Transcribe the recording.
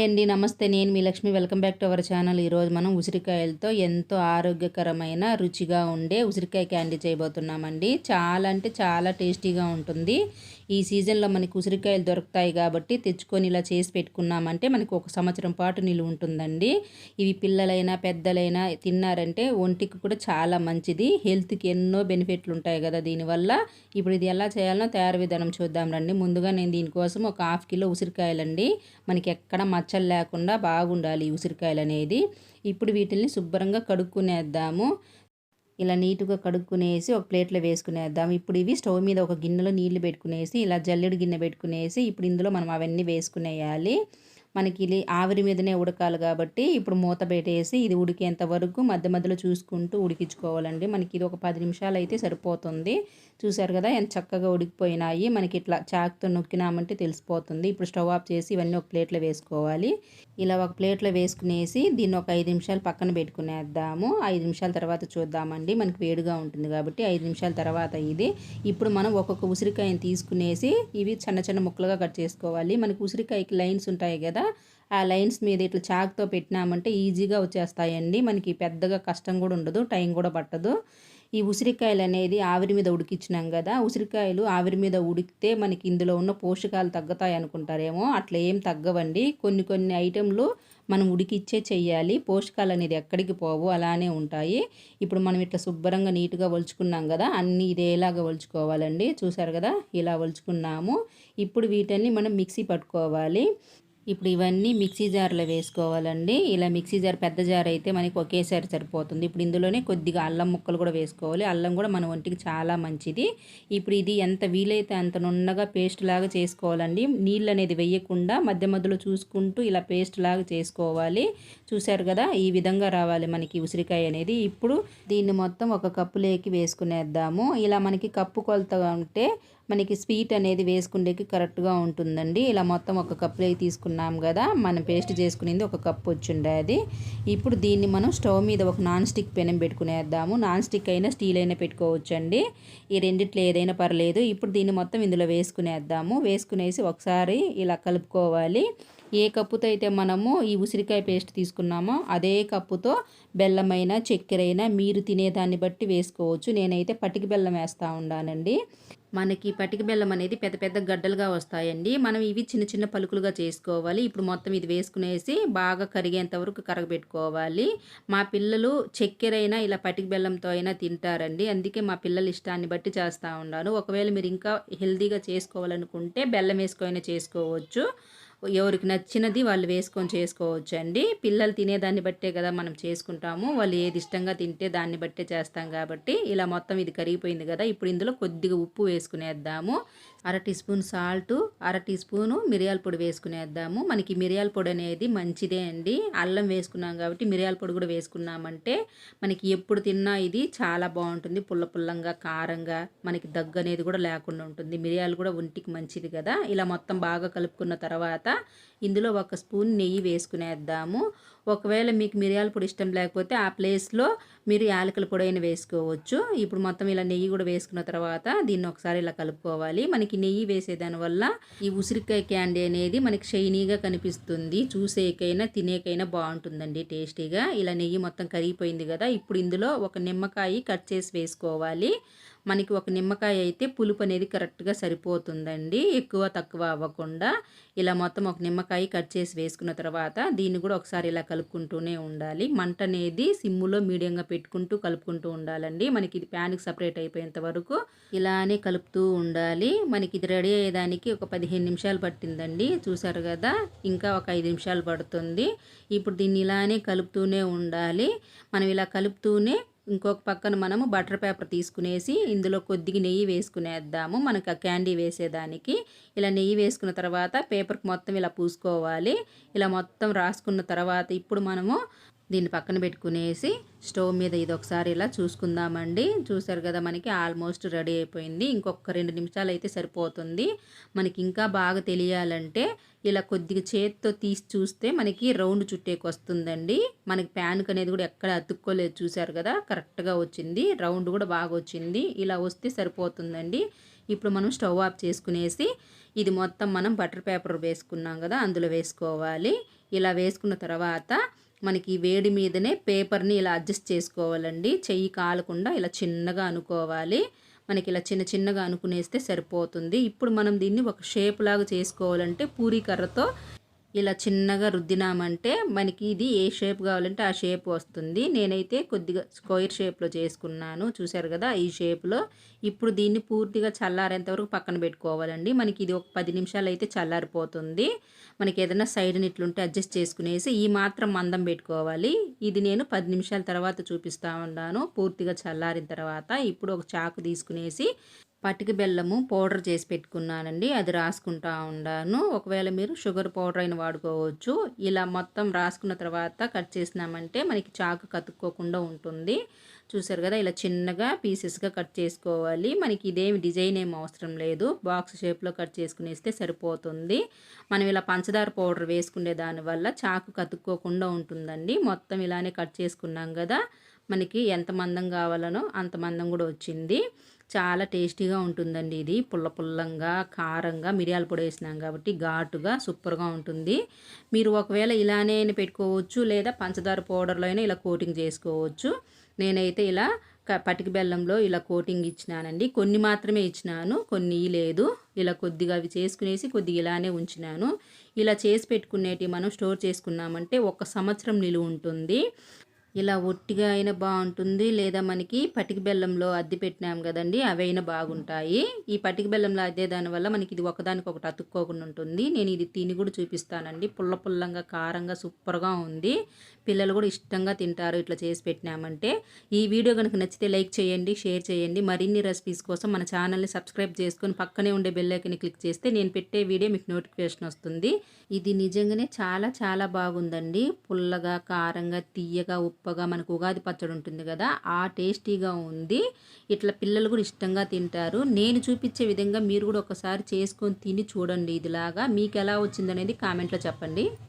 Hi అండి నమస్తే. నేను మీ Lakshmi. Welcome back to our channel. ఈరోజు మనం ఉసిరికాయలతో ఎంతో ఆరోగ్యకరమైన రుచిగా ఉండే ఉసిరికాయ క్యాండీ చేయబోతున్నామండి. చాలా అంటే చాలా టేస్టీగా ఉంటుంది. ఈ సీజన్లో మనకి ఉసిరికాయలు దొరుకుతాయి కాబట్టి తెచ్చుకొని ఇలా చేసి పెట్టుకున్నామంటే మనకు ఒక సంవత్సరం పాటు నిలువ ఉంటుందండి. ఇవి పిల్లలైనా పెద్దలైనా తిన్నారంటే ఒంటికి కూడా చాలా మంచిది. హెల్త్కి ఎన్నో బెనిఫిట్లు ఉంటాయి కదా దీనివల్ల. ఇప్పుడు ఇది ఎలా చేయాలనో తయారు విధానం చూద్దాం రండి. ముందుగా నేను దీనికోసం ఒక హాఫ్ కిలో ఉసిరికాయలండి. మనకి ఎక్కడ మచ్చలు లేకుండా బాగుండాలి ఈ ఉసిరికాయలు అనేది ఇప్పుడు వీటిని శుభ్రంగా కడుక్కునేద్దాము. ఇలా నీట్గా కడుక్కునేసి ఒక ప్లేట్లో వేసుకునేద్దాం. ఇప్పుడు ఇవి స్టవ్ మీద ఒక గిన్నెలో నీళ్ళు పెట్టుకునేసి ఇలా జల్లెడు గిన్నె పెట్టుకునేసి ఇప్పుడు ఇందులో మనం అవన్నీ వేసుకునేయాలి. మనకి ఇది ఆవిరి మీదనే ఉడకాలి కాబట్టి ఇప్పుడు మూత పెట్టేసి ఇది ఉడికేంత వరకు మధ్య మధ్యలో చూసుకుంటూ ఉడికించుకోవాలండి. మనకి ఇది ఒక పది నిమిషాలు అయితే సరిపోతుంది. చూశారు కదా ఎంత చక్కగా ఉడికిపోయినాయి. మనకి ఇట్లా చాక్తో నొక్కినామంటే తెలిసిపోతుంది. ఇప్పుడు స్టవ్ ఆఫ్ చేసి ఇవన్నీ ఒక ప్లేట్లో వేసుకోవాలి. ఇలా ఒక ప్లేట్లో వేసుకునేసి దీన్ని ఒక ఐదు నిమిషాలు పక్కన పెట్టుకునేద్దాము. ఐదు నిమిషాల తర్వాత చూద్దామండి. మనకి వేడిగా ఉంటుంది కాబట్టి ఐదు నిమిషాల తర్వాత ఇది. ఇప్పుడు మనం ఒక్కొక్క ఉసిరికాయని తీసుకునేసి ఇవి చిన్న చిన్న ముక్కలుగా కట్ చేసుకోవాలి. మనకి ఉసిరికాయకి లైన్స్ ఉంటాయి కదా ఆ లైన్స్ మీద ఇట్లా చాక్తో పెట్టినామంటే ఈజీగా వచ్చేస్తాయండి. మనకి పెద్దగా కష్టం కూడా ఉండదు టైం కూడా పట్టదు. ఈ ఉసిరికాయలు అనేది ఆవిరి మీద ఉడికించినాం కదా ఉసిరికాయలు ఆవిరి మీద ఉడికితే మనకి ఇందులో ఉన్న పోషకాలు తగ్గుతాయి అనుకుంటారేమో. అట్లా ఏం తగ్గవండి. కొన్ని కొన్ని ఐటెంలు మనం ఉడికిచ్చే చెయ్యాలి. పోషకాలు అనేది ఎక్కడికి పోవు అలానే ఉంటాయి. ఇప్పుడు మనం ఇట్లా శుభ్రంగా నీట్గా ఒలుచుకున్నాం కదా అన్నీ ఇదేలాగా ఒలుచుకోవాలండి చూసారు కదా ఇలా ఒలుచుకున్నాము ఇప్పుడు వీటన్ని మనం మిక్సీ పట్టుకోవాలి. ఇప్పుడు ఇవన్నీ మిక్సీ జార్లో వేసుకోవాలండి. ఇలా మిక్సీ జార్ పెద్ద జార్ అయితే మనకి ఒకేసారి సరిపోతుంది. ఇప్పుడు ఇందులోనే కొద్దిగా అల్లం ముక్కలు కూడా వేసుకోవాలి. అల్లం కూడా మన ఒంటికి చాలా మంచిది. ఇప్పుడు ఇది ఎంత వీలైతే అంత నున్నగా పేస్ట్ లాగా చేసుకోవాలండి. నీళ్ళు అనేది వేయకుండా మధ్య మధ్యలో చూసుకుంటూ ఇలా పేస్ట్ లాగా చేసుకోవాలి. చూశారు కదా ఈ విధంగా రావాలి మనకి ఉసిరికాయ అనేది. ఇప్పుడు దీన్ని మొత్తం ఒక కప్పులోకి వేసుకునేద్దాము. ఇలా మనకి కప్పు కొలత ఉంటే మనకి స్వీట్ అనేది వేసుకుండేకి కరెక్ట్గా ఉంటుందండి. ఇలా మొత్తం ఒక కప్పు అయి తీసుకున్నాం కదా మనం పేస్ట్ చేసుకునేది ఒక కప్పు వచ్చిండే అది. ఇప్పుడు దీన్ని మనం స్టవ్ మీద ఒక నాన్ స్టిక్ పెనం పెట్టుకునేద్దాము. నాన్ స్టిక్ అయినా స్టీల్ అయినా పెట్టుకోవచ్చండి. ఈ రెండిట్లో ఏదైనా పర్లేదు. ఇప్పుడు దీన్ని మొత్తం ఇందులో వేసుకునేద్దాము. వేసుకునేసి ఒకసారి ఇలా కలుపుకోవాలి. ఏ కప్పుతో అయితే మనము ఈ ఉసిరికాయ పేస్ట్ తీసుకున్నామో అదే కప్పుతో బెల్లమైన చక్కెర అయినా మీరు తినేదాన్ని బట్టి వేసుకోవచ్చు. నేనైతే పటికి బెల్లం వేస్తూ ఉన్నానండి మనకి పటిక బెల్లం అనేది పెద్ద పెద్ద గడ్డలుగా వస్తాయండి. మనం ఇవి చిన్న చిన్న పలుకులుగా చేసుకోవాలి. ఇప్పుడు మొత్తం ఇది వేసుకునేసి బాగా కరిగేంత వరకు కరగబెట్టుకోవాలి. మా పిల్లలు చక్కెర అయినా ఇలా పటిక బెల్లంతో అయినా తింటారండి. అందుకే మా పిల్లల ఇష్టాన్ని బట్టి చేస్తూ ఉన్నాను. ఒకవేళ మీరు ఇంకా హెల్తీగా చేసుకోవాలనుకుంటే బెల్లం వేసుకొని చేసుకోవచ్చు. ఎవరికి నచ్చినది వాళ్ళు వేసుకొని చేసుకోవచ్చు అండి పిల్లలు తినేదాన్ని బట్టే కదా మనం చేసుకుంటాము. వాళ్ళు ఏది ఇష్టంగా తింటే దాన్ని బట్టే చేస్తాం కాబట్టి ఇలా మొత్తం ఇది కరిగిపోయింది కదా. ఇప్పుడు ఇందులో కొద్దిగా ఉప్పు వేసుకునేద్దాము. అర టీ స్పూన్ సాల్ట్ అర టీ స్పూను మిరియాల పొడి వేసుకునేద్దాము. మనకి మిరియాల పొడి అనేది మంచిదే అండి. అల్లం వేసుకున్నాం కాబట్టి మిరియాల పొడి కూడా వేసుకున్నామంటే మనకి ఎప్పుడు తిన్నా ఇది చాలా బాగుంటుంది. పుల్ల పుల్లంగా కారంగా మనకి దగ్గు అనేది కూడా లేకుండా ఉంటుంది. మిరియాలు కూడా ఒంటికి మంచిది కదా. ఇలా మొత్తం బాగా కలుపుకున్న తర్వాత ఇందులో ఒక స్పూన్ నెయ్యి వేసుకునేద్దాము. ఒకవేళ మీకు మిరియాల పొడి ఇష్టం లేకపోతే ఆ ప్లేస్లో మీరు యాలకుల పొడి అయినా వేసుకోవచ్చు. ఇప్పుడు మొత్తం ఇలా నెయ్యి కూడా వేసుకున్న తర్వాత దీన్ని ఒకసారి ఇలా కలుపుకోవాలి. మనకి నెయ్యి వేసేదాని వల్ల ఈ ఉసిరికాయ క్యాండీ అనేది మనకి షైనీగా కనిపిస్తుంది. చూసేకైనా తినేకైనా బాగుంటుందండి టేస్టీగా. ఇలా నెయ్యి మొత్తం కరిగిపోయింది కదా ఇప్పుడు ఇందులో ఒక నిమ్మకాయ కట్ చేసి వేసుకోవాలి. మనకి ఒక నిమ్మకాయ అయితే పులుపు అనేది కరెక్ట్గా సరిపోతుందండి. ఎక్కువ తక్కువ అవ్వకుండా ఇలా మొత్తం ఒక నిమ్మకాయ కట్ చేసి వేసుకున్న తర్వాత దీన్ని కూడా ఒకసారి ఇలా కలుపుకుంటూనే ఉండాలి. మంట అనేది సిమ్ములో మీడియంగా పెట్టుకుంటూ కలుపుకుంటూ ఉండాలండి. మనకి ఇది ప్యాన్కి సపరేట్ అయిపోయేంత వరకు ఇలానే కలుపుతూ ఉండాలి. మనకి ఇది రెడీ అయ్యేదానికి ఒక పదిహేను నిమిషాలు పట్టిందండి. చూసారు కదా? ఇంకా ఒక ఐదు నిమిషాలు పడుతుంది. ఇప్పుడు దీన్ని ఇలానే కలుపుతూనే ఉండాలి. మనం ఇలా కలుపుతూనే ఇంకొక పక్కన మనము బటర్ పేపర్ తీసుకునేసి ఇందులో కొద్దిగా నెయ్యి వేసుకునేద్దాము. మనకు ఆ క్యాండీ వేసేదానికి. ఇలా నెయ్యి వేసుకున్న తర్వాత పేపర్కి మొత్తం ఇలా పూసుకోవాలి. ఇలా మొత్తం రాసుకున్న తర్వాత ఇప్పుడు మనము దీన్ని పక్కన పెట్టుకునేసి స్టవ్ మీద ఇది ఒకసారి ఇలా చూసుకుందామండి. చూసారు కదా మనకి ఆల్మోస్ట్ రెడీ అయిపోయింది. ఇంకొక రెండు నిమిషాలు అయితే సరిపోతుంది. మనకి ఇంకా బాగా తెలియాలంటే ఇలా కొద్దిగా చేతితో తీసి చూస్తే మనకి రౌండ్ చుట్టేకి వస్తుందండి. మనకి ప్యాన్కి అనేది కూడా ఎక్కడ అతుక్కోలేదు చూసారు కదా కరెక్ట్గా వచ్చింది. రౌండ్ కూడా బాగా వచ్చింది. ఇలా వస్తే సరిపోతుందండి. ఇప్పుడు మనం స్టవ్ ఆఫ్ చేసుకునేసి ఇది మొత్తం మనం బటర్ పేపర్ వేసుకున్నాం కదా అందులో వేసుకోవాలి. ఇలా వేసుకున్న తర్వాత మనకి వేడి మీదనే పేపర్ని ఇలా అడ్జస్ట్ చేసుకోవాలండి. చెయ్యి కాలకుండా ఇలా చిన్నగా అనుకోవాలి. మనకి ఇలా చిన్న చిన్నగా అనుకునేస్తే సరిపోతుంది. ఇప్పుడు మనం దీన్ని ఒక షేప్ లాగా చేసుకోవాలంటే పూరీ కర్రతో ఇలా చిన్నగా రుద్దినామంటే మనకి ఇది ఏ షేప్ కావాలంటే ఆ షేప్ వస్తుంది. నేనైతే కొద్దిగా స్క్వేర్ షేప్లో చేసుకున్నాను. చూశారు కదా ఈ షేప్లో. ఇప్పుడు దీన్ని పూర్తిగా చల్లారేంత వరకు పక్కన పెట్టుకోవాలండి. మనకి ఇది ఒక పది నిమిషాలు అయితే చల్లారిపోతుంది. మనకి ఏదైనా సైడ్ని ఇట్లుంటే అడ్జస్ట్ చేసుకునేసి ఈ మాత్రం మందం పెట్టుకోవాలి. ఇది నేను పది నిమిషాల తర్వాత చూపిస్తూ ఉన్నాను. పూర్తిగా చల్లారిన తర్వాత ఇప్పుడు ఒక చాకు తీసుకునేసి పటికి బెల్లము పౌడర్ చేసి పెట్టుకున్నానండి. అది రాసుకుంటా ఉన్నాను ఒకవేళ మీరు షుగర్ పౌడర్ అయిన వాడుకోవచ్చు. ఇలా మొత్తం రాసుకున్న తర్వాత కట్ చేసినామంటే మనకి చాకు కతుక్కోకుండా ఉంటుంది. చూసారు కదా ఇలా చిన్నగా పీసెస్గా కట్ చేసుకోవాలి. మనకి ఇదేమి డిజైన్ ఏం అవసరం లేదు. బాక్స్ షేప్లో కట్ చేసుకునేస్తే సరిపోతుంది. మనం ఇలా పంచదార పౌడర్ వేసుకునే దానివల్ల చాకు కతుక్కోకుండా ఉంటుందండి. మొత్తం ఇలానే కట్ చేసుకున్నాం కదా మనకి ఎంత మందం కావాలనో అంత మందం కూడా వచ్చింది. చాలా టేస్టీగా ఉంటుందండి ఇది. పుల్ల పుల్లంగా కారంగా మిరియాల పొడి వేసినాం కాబట్టి ఘాటుగా సూపర్గా ఉంటుంది. మీరు ఒకవేళ ఇలానే పెట్టుకోవచ్చు లేదా పంచదార పౌడర్లో అయినా ఇలా కోటింగ్ చేసుకోవచ్చు. నేనైతే ఇలా పటిక బెల్లంలో ఇలా కోటింగ్ ఇచ్చినానండి. కొన్ని మాత్రమే ఇచ్చినాను కొన్ని లేదు. ఇలా కొద్దిగా అవి చేసుకునేసి కొద్దిగా ఇలానే ఉంచినాను. ఇలా చేసి పెట్టుకునేటి మనం స్టోర్ చేసుకున్నామంటే ఒక సంవత్సరం నిలువ ఉంటుంది. ఇలా ఒట్టిగా అయినా బాగుంటుంది. లేదా మనకి పటిక బెల్లంలో అద్దె పెట్టినాం కదండి అవైనా బాగుంటాయి. ఈ పటిక బెల్లంలో అద్దే దానివల్ల మనకి ఇది ఒకదానికి ఒకటి అతుక్కోకుండా ఉంటుంది. నేను ఇది తిని కూడా చూపిస్తానండి. పుల్ల పుల్లంగా కారంగా సూపర్గా ఉంది. పిల్లలు కూడా ఇష్టంగా తింటారు ఇట్లా చేసి పెట్టినామంటే. ఈ వీడియో కనుక నచ్చితే లైక్ చేయండి షేర్ చేయండి. మరిన్ని రెసిపీస్ కోసం మన ఛానల్ని సబ్స్క్రైబ్ చేసుకొని పక్కనే ఉండే బెల్లైకని క్లిక్ చేస్తే నేను పెట్టే వీడియో మీకు నోటిఫికేషన్ వస్తుంది. ఇది నిజంగానే చాలా చాలా బాగుందండి. పుల్లగా కారంగా తీయగా గొప్పగా మనకు ఉగాది పచ్చడి ఉంటుంది కదా ఆ టేస్టీగా ఉంది. ఇట్లా పిల్లలు కూడా ఇష్టంగా తింటారు. నేను చూపించే విధంగా మీరు కూడా ఒకసారి చేసుకొని తిని చూడండి ఇదిలాగా. మీకు ఎలా వచ్చిందనేది కామెంట్లో చెప్పండి.